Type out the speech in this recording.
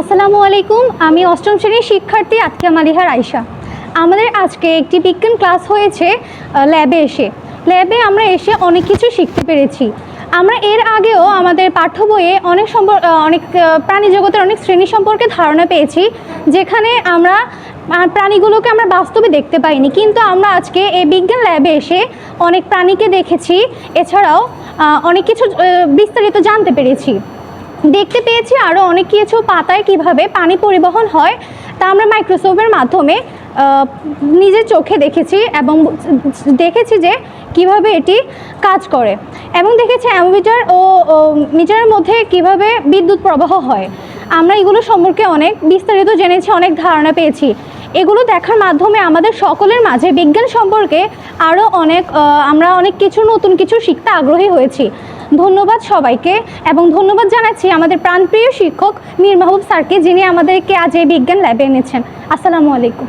আসসালামু আলাইকুম আমি অষ্টম শ্রেণির শিক্ষার্থী আতকিয়া মালিহার আয়শা আমাদের আজকে একটি বিজ্ঞান ক্লাস হয়েছে ল্যাবে এসে। ল্যাবে আমরা এসে অনেক কিছু শিখতে পেরেছি। আমরা এর আগেও আমাদের পাঠ্য বইয়ে অনেক সম্পর আহ, অনেক প্রাণী জগতের অনেক শ্রেণি সম্পর্কে ধারণা পেয়েছি যেখানে আমরা প্রাণীগুলোকে আমরা বাস্তবে দেখতে পাইনি। কিন্তু আমরা আজকে এই বিজ্ঞান ল্যাবে এসে অনেক প্রাণীকে দেখেছি। এছাড়াও অনেক কিছু বিস্তারিত জানতে পেরেছি। দেখতে পেয়েছি আরও অনেক কিছু পাতায় কীভাবে পানি পরিবহন হয়, তা আমরা মাইক্রোস্কোপের মাধ্যমে নিজের চোখে দেখেছি এবং দেখেছি যে কীভাবে এটি কাজ করে। এবং দেখেছি অ্যামোমিটার ও, মিটারের মধ্যে কীভাবে বিদ্যুৎ প্রবাহ হয়। আমরা এগুলো সম্পর্কে অনেক বিস্তারিত জেনেছি, অনেক ধারণা পেয়েছি। এগুলো দেখার মাধ্যমে আমাদের সকলের মাঝে বিজ্ঞান সম্পর্কে আরও অনেক আমরা অনেক কিছু, নতুন কিছু শিখতে আগ্রহী হয়েছি। ধন্যবাদ সবাইকে, এবং ধন্যবাদ জানাচ্ছি আমাদের প্রাণপ্রিয় শিক্ষক মীর মাহবুব স্যারকে যিনি আমাদেরকে আজ এই বিজ্ঞান ল্যাবে এনেছেন। আসসালামু আলাইকুম।